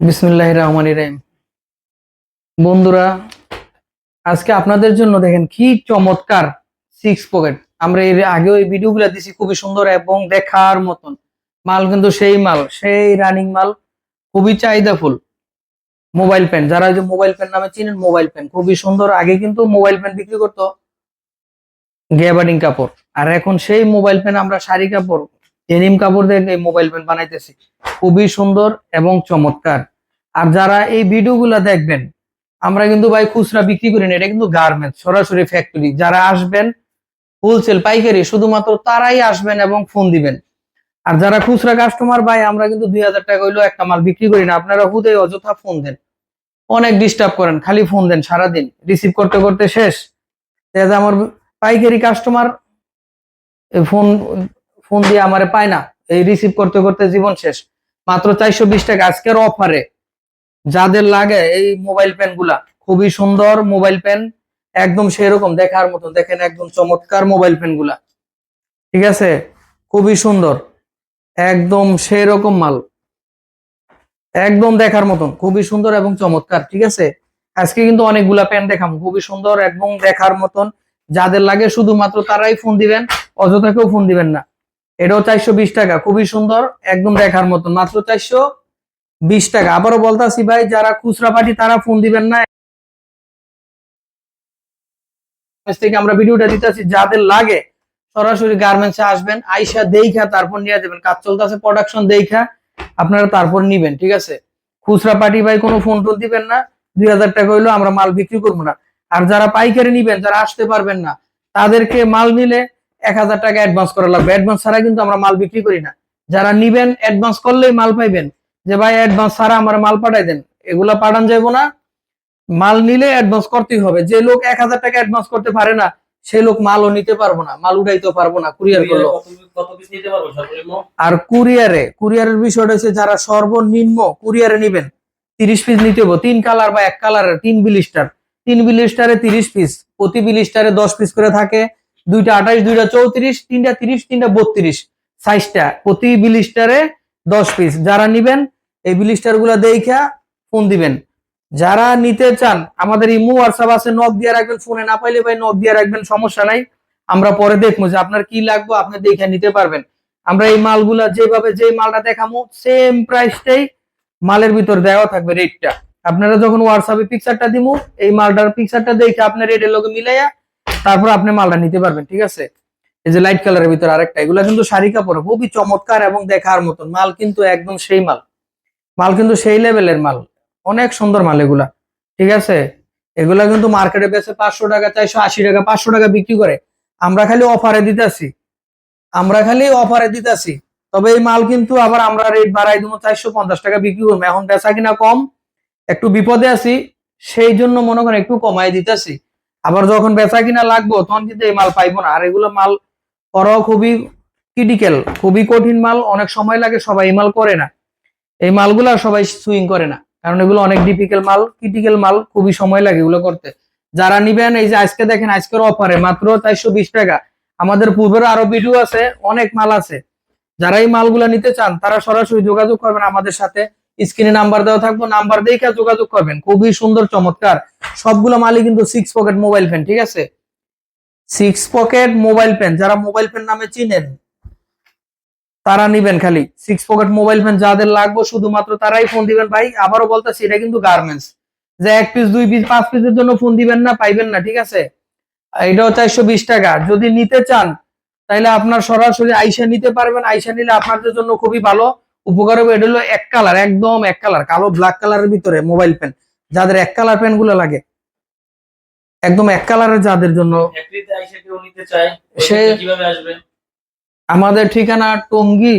বিসমুল্লাহ রহমান রহিম। বন্ধুরা, আজকে আপনাদের জন্য দেখেন কি চমৎকার সিক্স পকেট আমরা এর আগেও এই ভিডিওগুলো দিছি, খুবই সুন্দর এবং দেখার মতন। মাল কিন্তু সেই মাল, সেই রানিং মাল, খুবই চাহিদাফুল। মোবাইল পেন যারা ওই যে মোবাইল পেন নামে চিনেন মোবাইল পেন খুবই সুন্দর। আগে কিন্তু মোবাইল পেন বিক্রি করতো। গ্যাবার্ডিং কাপড়। আর এখন সেই মোবাইল পেন আমরা শাড়ি কাপড় ডেনিম কাপড় দিয়ে মোবাইল পেন বানাইতেছি। খুবই সুন্দর এবং চমৎকার। আর যারা এই ভিডিওগুলো দেখবেন, আমরা কিন্তু ভাই খুচরা বিক্রি করি না, এটা কিন্তু গার্মেন্টস সরাসরি ফ্যাক্টরি যারা আসবেন হোলসেল পাইকারি, শুধুমাত্র তারাই আসবেন এবং ফোন দিবেন। আর যারা খুচরা কাস্টমার ভাই, আমরা কিন্তু দুই হাজার টাকা হইলেও একটা মাল বিক্রি করি না। আপনারা হুদে অযথা ফোন দেন। অনেক ডিস্টার্ব করেন, খালি ফোন দেন সারাদিন। রিসিভ করতে করতে শেষ। আমার পাইকারি কাস্টমার ফোন ফোন দিয়ে আমারে পায় না। এই রিসিভ করতে করতে জীবন শেষ। মাত্র চারশো বিশ টাকা আজকের অফারে যাদের লাগে এই মোবাইল পেনগুলা, খুবই সুন্দর মোবাইল পেন একদম সেরকম দেখার মতো দেখেন একদম চমৎকার মোবাইল পেনগুলা। ঠিক আছে? খুবই সুন্দর, একদম সেরকম মাল। একদম দেখার মতন, খুবই সুন্দর এবং চমৎকার, ঠিক আছে? আজকে কিন্তু অনেকগুলা পেন দেখাম খুবই সুন্দর এবং দেখার মতন। যাদের লাগে শুধুমাত্র তারাই ফোন দিবেন, অযথা কেউ ফোন দিবেন না। এটাও চারশো বিশ টাকা, খুবই সুন্দর, একদম দেখার মতন, মাত্র চারশো বিশ টাকা। আবারও বলতাছি ভাই, যারা খুচরা পার্টি তারা ফোন দিবেন না। আমরা ভিডিওটা দিতেছি যাদের লাগে, সরাসরি গার্মেন্টসে আসবেন, আইসা দেইখা তারপর নিয়ে যাবেন। কাজ চলতেছে প্রোডাকশন দেইখা আপনারা তারপর নিবেন, ঠিক আছে? খুচরা পার্টি ভাই, কোনো ফোন টোন দিবেন না। দুই হাজার টাকা হইল আমরা মাল বিক্রি করব না। আর যারা পাইকারি নিবেন, যারা আসতে পারবেন না, তাদেরকে মাল নিলে এক হাজার টাকা অ্যাডভান্স করা লাগবে। অ্যাডভান্স ছাড়া কিন্তু আমরা মাল বিক্রি করি না। যারা নিবেন অ্যাডভান্স করলেই মাল পাইবেন। যে ভাই অ্যাডভান্স ছাড়া আমার মাল পাঠাই দেন। এগুলা পাঠান যাব না। মাল নিলে অ্যাডভান্স করতেই হবে। যে লোক এক হাজার টাকা অ্যাডভান্স করতে পারে না সে লোক মালও নিতে পারব না মাল উঠাইতে পারব না কুরিয়ার করল আর কুরিয়ারে কুরিয়ারের বিষয়টা হচ্ছে যারা সর্বনিম্ন কুরিয়ারে নিবেন তিরিশ পিস নিতে হবে। তিন কালার বা এক কালারের তিন বিলিস্টার তিন বিলিস্টারে তিরিশ পিস প্রতি বিলিস্টারে দশ পিস করে থাকে। দুইটা আঠাইশ দুইটা চৌত্রিশ তিনটা তিরিশ তিনটা বত্রিশ। সাইজটা প্রতি বিলিস্টারে দশ পিস যারা নিবেন এই বিলিস্টারগুলা দেখা ফোন দিবেন। যারা নিতে চান, আমাদের ইমো, হোয়াটসঅ্যাপ আছে, নক দিয়ে রাখবেন, ফোনে না পাইলে ভাই নক দিয়ে রাখবেন, সমস্যা নাই। আমরা পরে দেখব যে আপনার কি লাগবে, আপনি দেখে নিতে পারবেন। আমরা এই মালগুলা যেভাবে যে মালটা দেখামো সেম প্রাইসটাই মালের ভিতর দেওয়া থাকবে রেটটা আপনারা যখন হোয়াটসঅ্যাপে পিকচারটা দিমু, এই মালটার পিকচারটা দেখে আপনার রেটের লগে মিলাইয়া তারপর আপনি মালটা নিতে পারবেন, ঠিক আছে? এই যে লাইট কালারের ভিতর আরেকটা, এগুলা কিন্তু শাড়ি কাপড়, খুবই চমৎকার এবং দেখার মতন। মাল কিন্তু একদম সেই মাল। মাল কিন্তু সেই লেভেলের মাল। অনেক সুন্দর মাল এগুলা। ঠিক আছে? এগুলা কিন্তু মার্কেটে বেচে পাঁচশো টাকা, চারশো আশি টাকা, পাঁচশো টাকা বিক্রি করে। আমরা খালি অফারে দিতেছি। আমরা খালি অফারে দিতেছি। তবে এই মাল কিন্তু আবার আমরা রেট বাড়াই দেবো চারশো পঞ্চাশ টাকা বিক্রি করব। এখন বেচা কিনা কম, একটু বিপদে আছি, সেই জন্য মনে করেন একটু কমাই দিতেছি। আবার যখন বেচা কিনা লাগবো, তখন কিন্তু এই মাল পাইবো না। আর এগুলো মাল করাও খুবই ক্রিটিক্যাল খুবই কঠিন মাল। অনেক সময় লাগে, সবাই এই মাল করে না। এই মালগুলা সবাই সুইং করে না। কারণ এগুলো অনেক ডিফিকাল্ট মাল ক্রিটিক্যাল মাল, খুবই সময় লাগে এগুলো করতে। যারা নিবেন, এই যে আজকে দেখেন, আজকের অফারে মাত্র চারশো বিশ টাকা। আমাদের পূর্বের আরও ভিডিও আছে, অনেক মাল আছে। যারা এই মালগুলা নিতে চান, তারা সরাসরি যোগাযোগ করবেন আমাদের সাথে। স্ক্রিনে নাম্বার দেওয়া থাকব, নাম্বার দেখে যোগাযোগ করবেন। খুবই সুন্দর, চমৎকার। সবগুলো মালই কিন্তু সিক্স পকেট মোবাইল পেন ঠিক আছে? সিক্স পকেট মোবাইল পেন যারা মোবাইল পেন নামে চিনেন তারা নিবেন খালি। সিক্স পকেট মোবাইল পেন যাদের লাগবে শুধুমাত্র তারাই ফোন দিবেন ভাই। আবারও বলতেছি এটা কিন্তু গার্মেন্টস যে এক পিস দুই পিস পাঁচ পিসের জন্য ফোন দিবেন না পাইবেন না ঠিক আছে? এটাও চারশো বিশ টাকা। যদি নিতে চান তাহলে আপনার সরাসরি আইসা নিতে পারবেন। আইসা নিলে আপনাদের জন্য খুবই ভালো। উপকার হবে এটা হলো এক কালার একদম এক কালার কালো ব্ল্যাক কালারের ভিতরে মোবাইল পেন যাদের এক কালার পেনগুলো লাগে। একদম এক কালারের যাদের জন্য। সে কীভাবে আসবে? আমাদের ঠিকানা টঙ্গী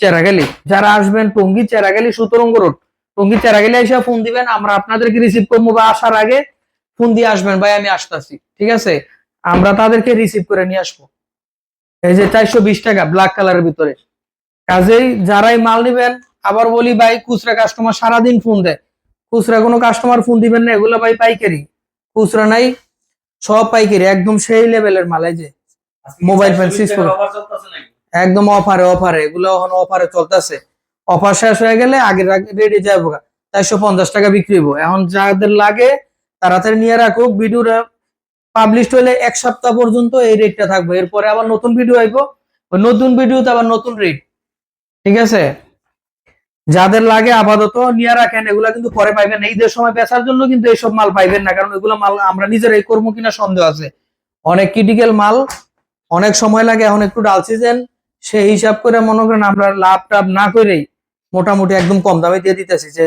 চেরাগালি। যারা আসবেন টঙ্গি চেরাগালি সুতরঙ্গ রোড। টঙ্গী চেরাগালি এসে ফোন দিবেন, আমরা আপনাদেরকে রিসিভ করব বা আসার আগে ফোন দিয়ে আসবেন, ভাই, আমি আসতেছি। ঠিক আছে? আমরা তাদেরকে রিসিভ করে নিয়ে আসব। এই যে চারশো বিশ টাকা ব্ল্যাক কালারের ভিতরে। কাজেই যারাই মাল নিবেন, আবার বলি, ভাই, খুচরা কাস্টমার সারাদিন ফোন দেয়। খুচরা কোনো কাস্টমার ফোন দিবেন না, এগুলো ভাই পাইকারি। খুচরা নাই, সব পাইকারি, একদম সেই লেভেলের মাল, এই যে। মোবাইল ফোন সিজ করে। একদম অফারে অফারে এগুলো এখন অফারে চলতেছে। অফার শেষ হয়ে গেলে আগের আগে রেডি যাব। চারশো পঞ্চাশ টাকা বিক্রি হইব। এখন যাদের লাগে তাড়াতাড়ি নিয়ে রাখুক। ভিডিওটা পাবলিশ হলে এক সপ্তাহ পর্যন্ত এই রেটটা থাকবে। এরপরে আবার নতুন ভিডিও আইব। নতুন ভিডিওতে আবার নতুন রেট ঠিক আছে? যাদের লাগে আপাতত নিয়ে রাখেন। এগুলা কিন্তু পরে পাইবেন না। ঈদের সময় বেচার জন্য কিন্তু এইসব মাল পাইবেন না। কারণ এগুলো মাল আমরা নিজেরাই করব কিনা সন্দেহ আছে। অনেক ক্রিটিক্যাল মাল অনেক সময় লাগে, এখন একটু ডাল সিজন সেই হিসাব করে মনে করেন আমরা লাভ টাভ না করেই মোটামুটি একদম কম দামে দিয়ে দিতেছি যে,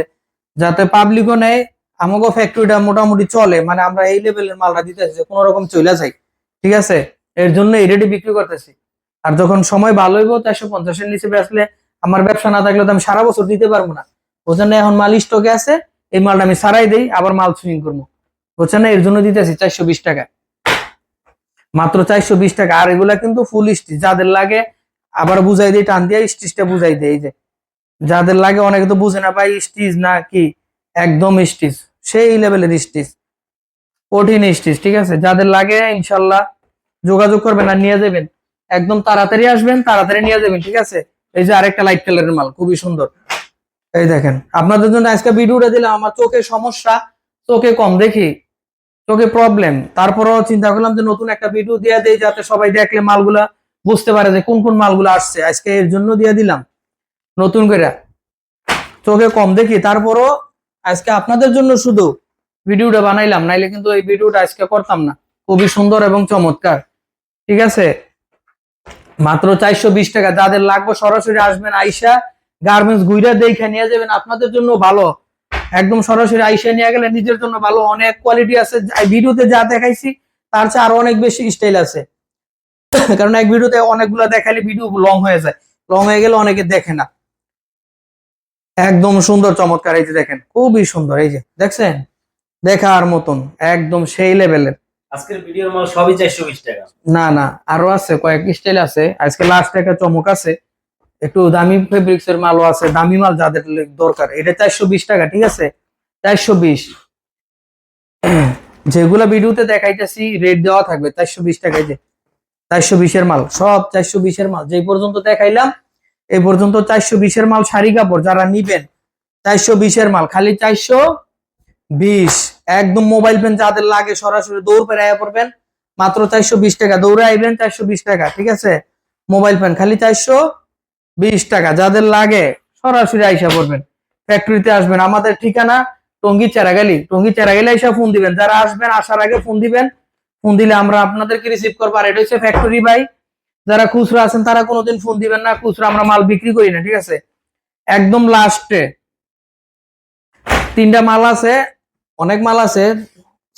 যাতে পাবলিকও নেয় আমাকে ফ্যাক্টরিটা মোটামুটি চলে। মানে আমরা এই লেভেলের মালটা দিতেছি যে, কোনো রকম চলে যাই। ঠিক আছে? এর জন্য এই রেটে বিক্রি করতেছি। আর যখন সময় ভালো হইব, চারশো পঞ্চাশের নিচে বেচলে আমার ব্যবসা না থাকলে তো আমি সারা বছর দিতে পারব না। বুঝছেন না? এখন মাল স্টকে আছে, এই মালটা আমি সারাই দেই, আবার মাল সুইং করব। বুঝছেন না? এর জন্য দিতেছি চারশো বিশ টাকা। মাত্র চারশো বিশ টাকা। আর এগুলা কিন্তু ফুল স্টিচ যাদের লাগে আবার বুঝাই দিই, টান দিয়ে স্টিচটা বুঝাই দেয় এই যে। যাদের লাগে অনেকে তো বুঝে না ভাই স্টিচ না কি? একদম স্টিচ সেই লেভেলের স্টিচ কঠিন স্টিচ ঠিক আছে? যাদের লাগে, ইনশাল্লাহ যোগাযোগ করবেন আর নিয়ে যাবেন। একদম তাড়াতাড়ি আসবেন, তাড়াতাড়ি নিয়ে যাবেন, ঠিক আছে? এই যে আরেকটা লাইট কালারের মাল, খুবই সুন্দর। এই দেখেন, আপনাদের জন্য আজকে ভিডিওটা দিলাম, আমার চোখে সমস্যা, চোখে কম, দেখি। চোখে প্রবলেম তারপরও চিন্তা করলাম যে নতুন একটা ভিডিও দিয়ে দেই যাতে সবাই দেখলে মালগুলা বুঝতে পারে যে কোন কোন মালগুলো আসছে। আজকে এর জন্য দিয়ে দিলাম। নতুন করে। চোখে কম দেখি। তারপরও আজকে আপনাদের জন্য শুধু ভিডিওটা বানাইলাম, নাইলে কিন্তু এই ভিডিওটা আজকে করতাম না। খুবই সুন্দর এবং চমৎকার। ঠিক আছে? মাত্র চারশো বিশ টাকা। যাদের লাগবে সরাসরি আসবেন, আইসা গার্মেন্টস গুইরা দেখে নিয়ে যাবেন। আপনাদের জন্য ভালো। একদম সরাসরি আইসা নিয়ে গেলে নিজের জন্য ভালো। অনেক কোয়ালিটি আছে। ভিডিওতে যা দেখাইছি তার চেয়ে আরও অনেক বেশি স্টাইল আছে। কারণ এক ভিডিওতে অনেকগুলো দেখালে ভিডিও লং হয়ে যায়। লং হয়ে গেলে অনেকে দেখে না। একদম সুন্দর চমৎকার। এই যে দেখেন খুবই সুন্দর। এই যে দেখছেন? দেখার মতন একদম সেই লেভেলের আজকের ভিডিওর মাল সবই চারশো বিশ টাকা। না না আরও আছে কয়েক স্টাইল আছে। আজকে লাস্ট একটা চমক আছে। একটু দামি ফেব্রিক্স এর মালও আছে, দামি মাল যাদের দরকার। এটা চারশো বিশ টাকা, ঠিক আছে? চারশো বিশ। যেগুলা ভিডিওতে দেখাইতেছি রেট দেওয়া থাকবে চারশো বিশ টাকায় যে চারশো বিশের মাল, সব চারশো বিশের মাল। যে পর্যন্ত দেখাইলাম এই পর্যন্ত চারশো বিশের মাল শাড়ি কাপড় যারা নিবেন, চারশো বিশের মাল। খালি চারশো বিশ। একদম মোবাইল পেন যাদের লাগে, সরাসরি দৌড় পেরে আয়া পড়বেন। মাত্র চারশো বিশ টাকা। দৌড়ে আইবেন চারশো বিশ টাকা, ঠিক আছে? মোবাইল পেন খালি চারশো বিশ টাকা, যাদের লাগে সরাসরি আইসা পড়বেন। ফ্যাক্টরিতে আসবেন। আমাদের ঠিকানা টঙ্গি চেরাগালি। টঙ্গি চেরাগালি আইসা ফোন দিবেন। যারা আসবেন, আসার আগে ফোন দিবেন। ফোন দিলে আমরা আপনাদেরকে রিসিভ করব। আর এটা হচ্ছে ফ্যাক্টরি বাই যারা খুচরা আছেন, তারা কোনোদিন ফোন দিবেন না। খুচরা আমরা মাল বিক্রি করি না, ঠিক আছে? একদম লাস্টে তিনটা মাল আছে, অনেক মাল আছে।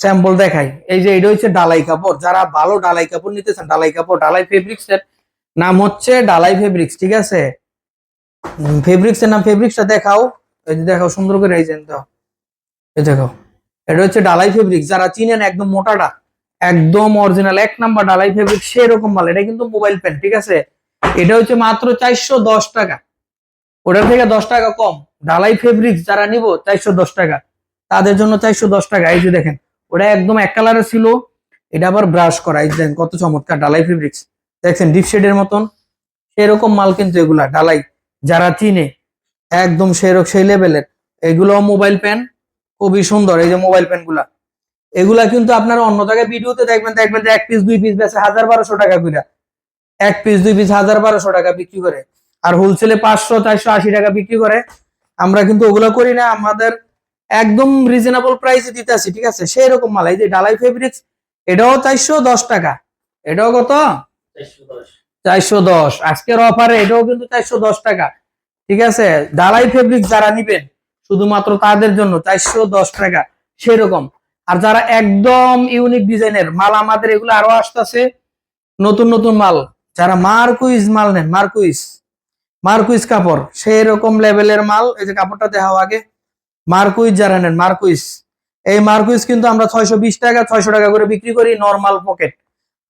স্যাম্পল দেখাই। এই যে এটা হচ্ছে ডালাই কাপড়। যারা ভালো ডালাই কাপড় নিতেছেন ডালাই কাপড়, ডালাই ফেব্রিক্স এর নাম হচ্ছে ডালাই ফেব্রিক্স, ঠিক আছে? ফেব্রিক্স এর নাম ফেব্রিক্সটা দেখাও। এই যে দেখাও, সুন্দর করে এই দাও। এই এটা হচ্ছে ডালাই ফেব্রিক্স। যারা চিনেন, একদম মোটাটা, একদম অরিজিনাল এক নাম্বার ডালাই ফেব্রিক সেরকম মাল। এটা কিন্তু মোবাইল পেন ঠিক আছে? এটা হচ্ছে মাত্র চারশো দশ টাকা। ওটার থেকে দশ টাকা কম। ডালাই ফেব্রিক্স যারা নিব, চারশো দশ টাকা। তাদের জন্য চারশো দশ টাকা। এই যে দেখেন, ওটা একদম এক কালারের ছিল। এটা আবার ব্রাশ করা। এই কত চমৎকার ডালাই ফেব্রিক্স। দেখছেন ডিপ শেডের মতন, সেরকম মাল কিন্তু এগুলা ডালাই যারা চিনে, একদম সেরকম সেই লেভেলের এগুলো মোবাইল পেন খুবই সুন্দর, এই যে মোবাইল পেনগুলা। এগুলা কিন্তু আপনারা অন্য জায়গায় ভিডিওতে দেখবেন দেখবেন যে এক পিস দুই পিস বেচে হাজার বারোশো টাকা করে এক পিস দুই পিস হাজার বারোশো টাকা বিক্রি করে। আর হোলসেলে পাঁচশো, চারশো, আশি টাকা বিক্রি করে। আমরা কিন্তু ওগুলো করি না, আমাদের একদম রিজনেবল প্রাইসে দিতে আসি ঠিক আছে? সেই রকম মাল, এই যে ডালাই ফেব্রিক্স এটাও চারশো দশ টাকা। এটাও কত? চারশো দশ। আজকের অফারে এটাও কিন্তু চারশো দশ টাকা। ঠিক আছে? ডালাই ফেব্রিক যারা নিবেন, শুধুমাত্র তাদের জন্য চারশো দশ টাকা। সেরকম। আর যারা একদম ইউনিক ডিজাইনের মাল আমাদের এগুলো আরও আসতেছে। নতুন নতুন মাল। যারা মার্কুইজ মাল নেন, মার্কুইজ মার্কুইজ কাপড় সেই রকম লেভেলের মাল। এই যে কাপড়টা দেখাও আগে। মার্কুইজ যারা নেন, মার্কুইজ। এই মার্কুইজ কিন্তু আমরা ছয়শো বিশ টাকা, ছয়শো টাকা করে বিক্রি করি নর্মাল পকেট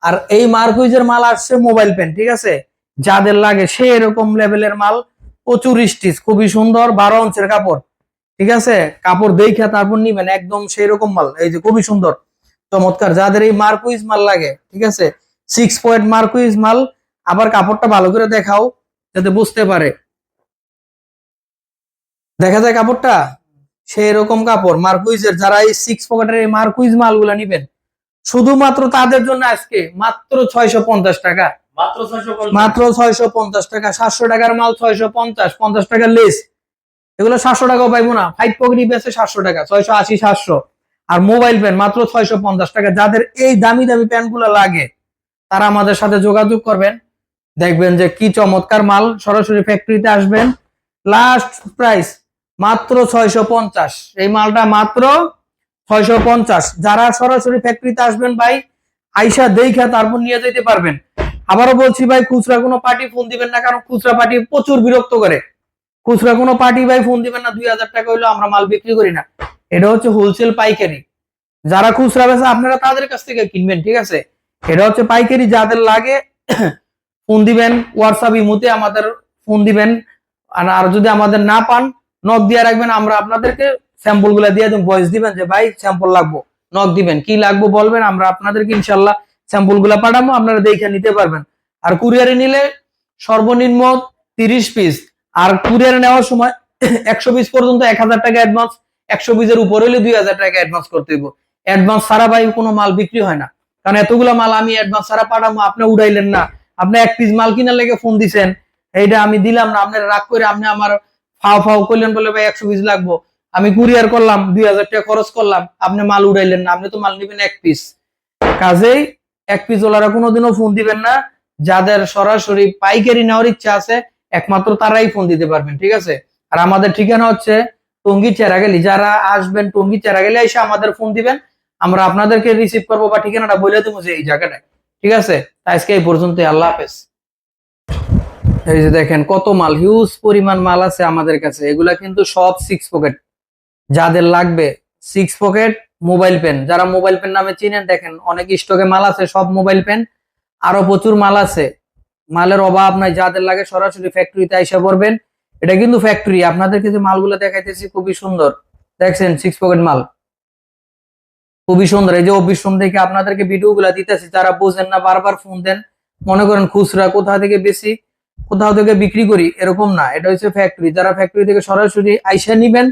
আর এই মার্কুইজের মাল আসছে মোবাইল পেন, ঠিক আছে? যাদের লাগে সে এরকম লেভেলের মাল, প্রচুর স্টিচ, খুবই সুন্দর, বারো অঞ্চের কাপড়, ঠিক আছে? কাপড় দেখে তারপর নিবেন, একদম সেই রকম মাল, এই যে খুবই সুন্দর, চমৎকার। যাদের এই মার্কুইজ মাল লাগে, ঠিক আছে? সিক্স পয়েন্ট মার্কুইজ মাল, আবার কাপড়টা ভালো করে দেখাও, যাতে বুঝতে পারে। দেখা যায় কাপড়টা? সেই রকম কাপড়, মার্কুইজের, যারা এই সিক্স পকেটের এই মার্কুইজ মালগুলা নিবেন শুধুমাত্র তাদের জন্য আজকে মাত্র ছয়শো পঞ্চাশ টাকা। মাত্র ছয়শো পঞ্চাশ। টাকা সাতশো টাকার মাল ছয়শো পঞ্চাশ পঞ্চাশ টাকার লেস। এগুলো সাতশো টাকাও পাইবো না। ফাইভ পকেটই বেছে সাতশো টাকা ছয়শো আশি সাতশো। আর মোবাইল প্যান্ট মাত্র ছয়শো পঞ্চাশ টাকা। যাদের এই দামি দামি প্যান্টগুলো লাগে তারা আমাদের সাথে যোগাযোগ করবেন। দেখবেন যে কি চমৎকার মাল সরাসরি ফ্যাক্টরিতে আসবেন। লাস্ট প্রাইস মাত্র ছয়শো পঞ্চাশ। এই মালটা মাত্র ছয়শো পঞ্চাশ। যারা সরাসরি ফ্যাক্টরিতে আসবেন ভাই, আইসা দেখা তারপর নিয়ে যেতে পারবেন। আবারও বলছি ভাই, খুচরা কোনো পার্টি ফোন দিবেন না, কারণ খুচরা পার্টি প্রচুর বিরক্ত করে। খুচরা কোনো পার্টি ভাই ফোন দিবেন না, দুই হাজার টাকা হইল আমরা মাল বিক্রি করি না। এটা হচ্ছে হোলসেল পাইকারি। যারা খুচরা বেচে, আপনারা তাদের কাছ থেকে কিনবেন, ঠিক আছে? এটা হচ্ছে পাইকারি, যাদের লাগে ফোন দিবেন হোয়াটসঅ্যাপ ইমুতে আমাদের ফোন দিবেন। আর যদি আমাদের না পান, নক দিয়ে রাখবেন, আমরা আপনাদেরকে স্যাম্পলগুলা দিয়ে দেবো ভয়েস দিবেন যে, ভাই স্যাম্পল লাগবো। নক দিবেন, কি লাগবো বলবেন, আমরা আপনাদেরকে ইনশাল্লাহ স্যাম্পলগুলা পাঠাবো আপনারা দেখে নিতে পারবেন। আর কুরিয়ারে নিলে সর্বনিম্ন তিরিশ পিস আর কুরিয়ারে নেওয়ার সময় একশো পিস পর্যন্ত এক হাজার টাকা অ্যাডভান্স একশো পিসের উপর হলে দুই হাজার টাকা অ্যাডভান্স করতে হইব। অ্যাডভান্স ছাড়া ভাই কোনো মাল বিক্রি হয় না। কারণ এতগুলো মাল আমি অ্যাডভান্স ছাড়া পাঠাবো আপনি উড়াইলেন না। আপনি এক পিস মাল কিনার লেগে ফোন দিছেন, এইটা আমি দিলাম না, আপনার রাগ করে আপনি আমার ফাও ফাও করলেন বলে, ভাই, একশো পিস লাগবো। আমি কুরিয়ার করলাম, দুই হাজার টাকা খরচ করলাম, আপনি মাল উড়াইলেন না, আপনি তো মাল নিবেন এক পিস কাজেই এক পিস ওলারা কোনোদিনও ফোন দিবেন না, যাদের সরাসরি পাইকারি নেওয়ার ইচ্ছা আছে, একমাত্র তারাই ফোন দিতে পারবেন, ঠিক আছে? আর আমাদের ঠিকানা হচ্ছে টঙ্গি চেরাগেলি, যারা আসবেন টঙ্গি চেরাগেলি এসে আমাদের ফোন দিবেন, আমরা আপনাদেরকে রিসিভ করব বা ঠিকানাটা বলে দেবো যে এই জায়গাটায়, ঠিক আছে? আজকে এই পর্যন্ত আল্লাহ হাফেজ। এই যে দেখেন, কত মাল হিউজ পরিমাণ মাল আছে আমাদের কাছে, এগুলা কিন্তু সব সিক্স পকেট যাদের লাগবে সিক্স পকেট মোবাইল পেন যারা মোবাইল পেন নামে চিনেন, দেখেন অনেক স্টকে মাল আছে, সব মোবাইল পেন আরও প্রচুর মাল আছে। মালের অভাব নাই, যাদের লাগে সরাসরি ফ্যাক্টরিতে আইসা পড়বেন। এটা কিন্তু ফ্যাক্টরি আপনাদেরকে যে মালগুলো দেখাইতেছি খুবই সুন্দর। দেখছেন সিক্স পকেট মাল। খুবই সুন্দর, এই যে অফিস রুম থেকে আপনাদেরকে ভিডিও গুলা দিতেছি, যারা বোঝেন না, বারবার ফোন দেন, মনে করেন খুচরা কোথা থেকে বেশি, কোথাও থেকে বিক্রি করি, এরকম না, এটা হচ্ছে ফ্যাক্টরি যারা ফ্যাক্টরি থেকে সরাসরি আইসা নিবেন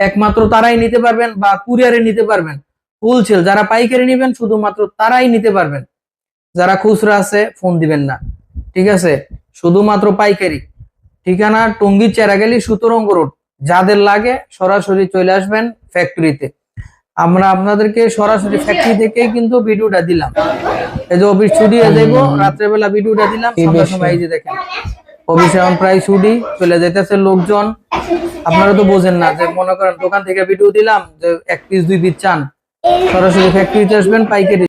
একমাত্র তারাই নিতে পারবেন বা কুরিয়ারে নিতে পারবেন। হোলসেল যারা পাইকারি নিবেন শুধুমাত্র তারাই নিতে পারবেন। যারা খুচরা আছে ফোন দিবেন না। ঠিক আছে? শুধুমাত্র পাইকারি। ঠিকানা টঙ্গী চেরাগেলি সুতরঙ্গ রোড। যাদের লাগে সরাসরি চলে আসবেন ফ্যাক্টরিতে আমরা আপনাদেরকে সরাসরি ফ্যাক্টরি থেকেই কিন্তু ভিডিওটা দিলাম। এই যে অফিস ছুটি যাইবো রাত্রেবেলা ভিডিওটা দিলাম এই সন্ধ্যার সময় এই যে দেখেন। অফিস প্রায় ছুটি, চলে যাইতেছে লোকজন। আপনারা তো বোঝেন না যে, মনে করেন দোকান থেকে ভিডিও দিলাম যে, এক পিস দুই পিস চান। সরাসরি ফ্যাক্টরিতে আসবেন, পাইকারি